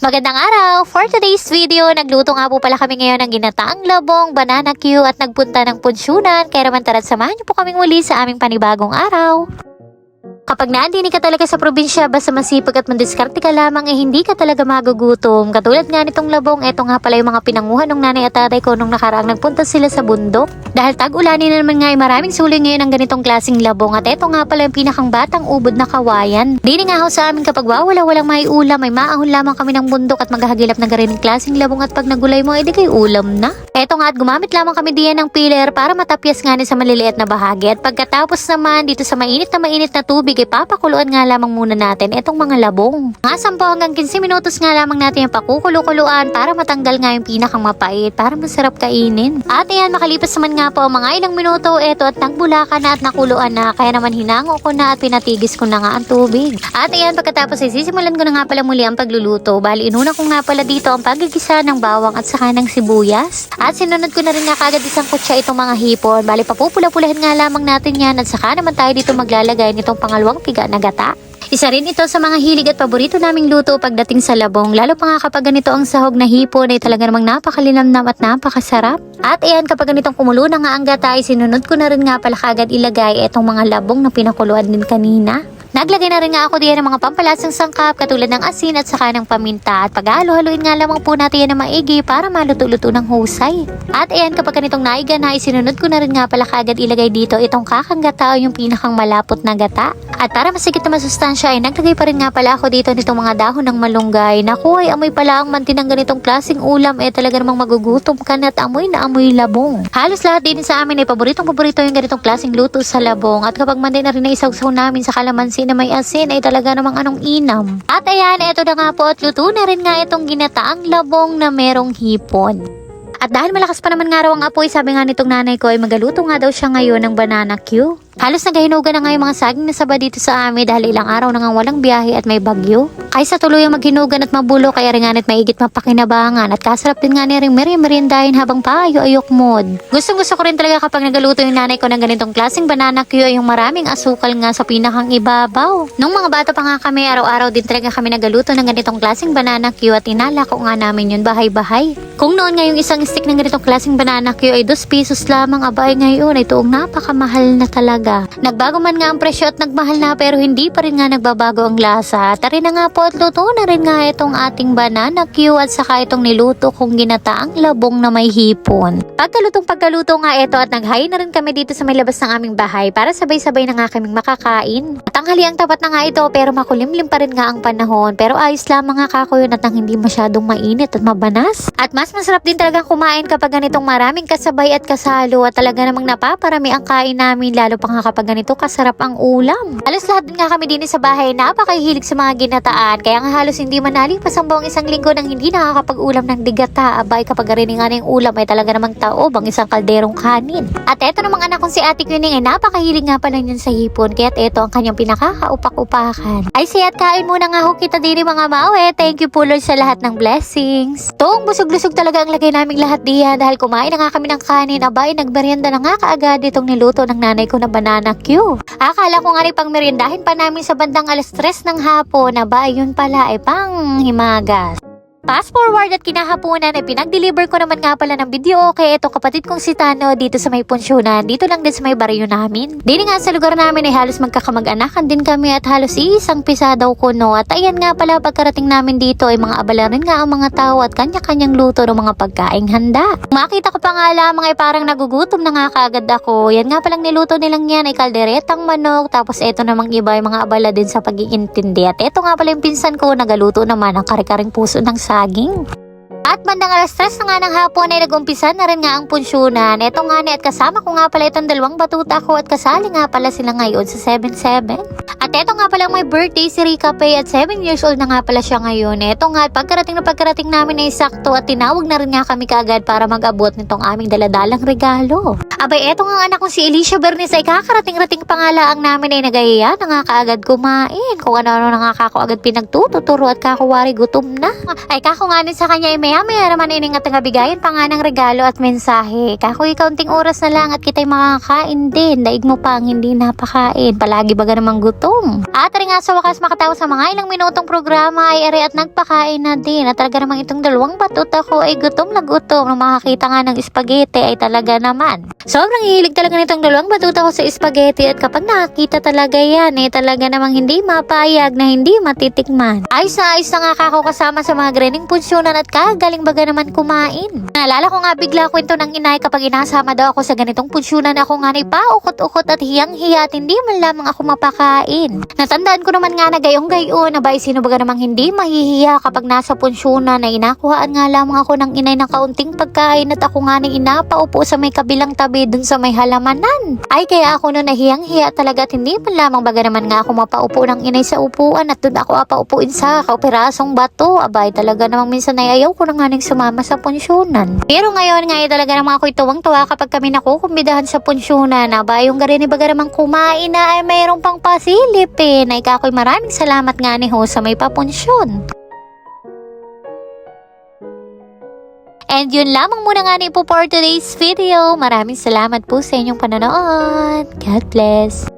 Magandang araw! For today's video, nagluto nga po pala kami ngayon ng ginataang labong, banana Q at nagpunta ng punsyonan. Kaya naman tara't samahan niyo po kaming muli sa aming panibagong araw. Kapag naandini ka talaga sa probinsya, basta masipag at mandiskarte ka lamang, eh hindi ka talaga magugutom. Katulad nga nitong labong, eto nga pala yung mga pinanguhan ng nanay at tatay ko nung nakaraang nagpunta sila sa bundok. Dahil tag-ulanin na naman nga ay maraming suling ngayon ng ganitong klaseng labong at eto nga pala yung pinakang batang ubod na kawayan. Di nga ho sa amin kapag wawala walang may ulam, ay maahon lamang kami ng bundok at maghahagilap ng ganitong klaseng labong at pag nagulay mo, edi kay ulam na. Eto nga at gumamit lamang kami diyan ng peeler para matapyas nga ni sa maliliit na bahagi at pagkatapos naman dito sa mainit na mainit na tubig ay papakuluan nga lamang muna natin etong mga labong. Mga 10 hanggang 15 minutos nga lamang natin yung pakukulo-kuluan para matanggal nga yung pinakang mapait para masarap kainin. At ayan makalipas naman nga po mga ilang minuto eto at nagbulaka na at nakuluan na kaya naman hinango ko na at pinatigis ko na nga ang tubig. At ayan pagkatapos ay sisimulan ko na nga pala muli ang pagluluto. Bali inuna ko nga pala dito ang pagigisa ng bawang at saka ng sibuyas. At sinunod ko na rin nga kagad isang kutsa itong mga hipon. Bali papupula-pulahin nga lamang natin yan at saka naman tayo dito maglalagay nitong pangalawang piga na gata. Isa rin ito sa mga hilig at paborito naming luto pagdating sa labong. Lalo pa nga kapag ganito ang sahog na hipon ay talaga namang napakalinamnam at napakasarap. At ayan kapag ganitong kumulo na nga ang gata ay sinunod ko na rin nga pala kagad ilagay itong mga labong na pinakuluan din kanina. Naglagay na rin nga ako diyan ng mga pampalasang sangkap katulad ng asin at saka ng paminta at paghalo-haluin nga lamang po natin yan na maigi para maluto-luto ng husay. At ayan kapag ganitong naiga na isinunod ko na rin nga pala kagad ilagay dito itong kakang gata o yung pinakang malapot na gata. At para masigit na masustansya ay naglagay pa rin nga pala ako dito nitong mga dahon ng malunggay. Naku ay amoy pala ang mantin ng ganitong klaseng ulam eh talaga namang magugutom ka na at amoy na amoy labong. Halos lahat din sa amin ay paboritong paborito yung ganitong klaseng luto sa labong at kapag man din na rin na isawsaw namin sa kalamansi na may asin ay talaga namang anong inam. At ayan, eto na nga po at luto na rin nga itong ginataang labong na merong hipon. At dahil malakas pa naman nga raw ang apoy, sabi nga nitong nanay ko ay magaluto nga daw siya ngayon ng banana Q. Halos naghinugan na nga yung mga saging na saba dito sa amin dahil ilang araw na nga walang biyahe at may bagyo. Kaysa tuloy ang maghinugan at mabulo kaya rin nga nit maigit mapakinabangan at kasarap din nga ni rin meriendahin habang paayo-ayok mod. Gustong gusto ko rin talaga kapag nagaluto yung nanay ko ng ganitong klaseng banana Q ay yung maraming asukal nga sa pinakang ibabaw. Nung mga bata pa nga kami, araw-araw din talaga kami nagaluto ng ganitong klaseng banana Q at inalako nga namin yun bahay-bahay. Kung noon nga yung isang stick ng ganitong klaseng banana Q ay 2 pesos lamang abay ngayon ay tuong napakamahal na talaga. Nagbago man nga ang presyo at nagmahal na pero hindi pa rin nga nagbabago ang lasa. Tari na nga po at luto na rin nga itong ating banana Q at saka itong niluto kong ginataang labong na may hipon. Pagkalutong pagkaluto nga ito at naghain na rin kami dito sa may labas ng aming bahay para sabay-sabay na nga kaming makakain. At ang tapat na nga ito pero makulimlim pa rin nga ang panahon. Pero ayos lamang nga kako yun at nang hindi masyadong mainit at mabanas. At mas masarap din talagang kumain kapag ganitong maraming kasabay at kasalo at talaga namang napaparami ang kain namin lalo pa kapag ganito kasarap ang ulam. Halos lahat din nga kami din sa bahay napakahilig sa mga ginataan kaya nga halos hindi manalipas ang buong isang linggo nang hindi nakakapag-ulam ng digata. Abay kapag rin nga ng ulam ay talaga namang taob ang isang kalderong kanin. At eto namang anak kong si Ate Queenie ay napakahilig nga pala niyan sa hipon kaya't eto ang kanyang pinakakaupak-upakan. Ay siya't kain muna nga ho kita diri mga mawe. Thank you po Lord sa lahat ng blessings. Tong busog-lusog talaga ang lagay naming lahat diyan dahil kumain na nga kami ng kanin. Abay nagmerienda na nga kaagad itong niluto ng nanay ko na banana Q. Akala ko nga rin pang meriendahin pa namin sa bandang alas 3 ng hapon. Aba yun pala ay pang himagas. Fast forward at kinahaponan ay pinag-deliver ko naman nga pala ng video okay ito kapatid kong si Tano dito sa may punsyonan dito lang din sa may baryo namin. Dini nga sa lugar namin ay halos magkakamag-anakan din kami at halos isang pisa daw ko no at ayan nga pala pagkarating namin dito ay mga abala rin nga ang mga tao at kanya-kanyang luto ng mga pagkaing handa. Makita ko pa nga lamang ay parang nagugutom na nga kaagad ako. Yan nga palang niluto nilang yan ay kalderetang manok tapos eto namang iba ay mga abala din sa pag-iintindi at eto nga pala yung pinsan ko nagaluto naman ang kare-karing puso ng saging. At bandang alas 3 na nga ng hapon ay nag-umpisa na rin nga ang punsyonan. Eto nga ni at kasama ko nga pala itong dalawang batuta ko at kasali nga pala sila ngayon sa 7-7. At eto nga pala may birthday si Rika Pay at 7 years old na nga pala siya ngayon. Eto nga at pagkarating na pagkarating namin ay sakto at tinawag na rin nga kami kagad para mag-abot nitong aming daladalang regalo. Abay eto nga anak kong si Alicia Bernice ay kakarating-rating pangalaang namin ay nagayaya na nga kaagad kumain. Kung ano-ano na nga kako agad pinagtututuro at kakuwari gutom na. Ay kako nga sa kanya ay maya-maya naman iningat nga bigayan pa nga ng regalo at mensahe. Kakoy kaunting oras na lang at kita'y makakain din. Daig mo pang hindi napakain. Palagi baga namang gutom. At rin nga sa wakas makatawa sa mga ilang minutong programa ay ere at nagpakain na din. At talaga namang itong dalawang batot ako ay gutom na gutom. Nung makakita nga ng spaghetti ay talaga naman. Sobrang hilig talaga nitong dalawang batot ako sa spaghetti at kapag nakakita talaga yan eh talaga namang hindi mapayag na hindi matitikman. Ayos na ayos na nga ako kasama sa mga grening punsyonan at kagaling baga naman kumain. Naalala ko nga bigla kwento ng inay kapag inasama daw ako sa ganitong punsyonan ako nga ni paukot-ukot at hiyang-hiya at hindi man lamang ako mapakain. Natandaan ko naman nga na gayong gayon na bay sino baga namang hindi mahihiya kapag nasa punsyonan na inakuhaan nga lamang ako ng inay ng kaunting pagkain at ako nga ni inapaupo sa may kabilang tabi dun sa may halamanan. Ay kaya ako noon nahiyang-hiya talaga at hindi man lamang baga naman nga ako mapaupo ng inay sa upuan at dun ako apaupuin sa kauperasong bato. Abay talaga namang minsan ay ayaw ko na nga nang sumama sa punsyonan. Pero ngayon nga ay talaga namang ako'y tuwang-tuwa kapag kami nakukumbidahan sa punsyonan. Abay yung garini baga namang kumain na ay mayroong pang pasilip eh. Na ikakoy maraming salamat nga ni ho sa may papunsyon. And yun lamang muna nga ni po for today's video. Maraming salamat po sa inyong panonood. God bless.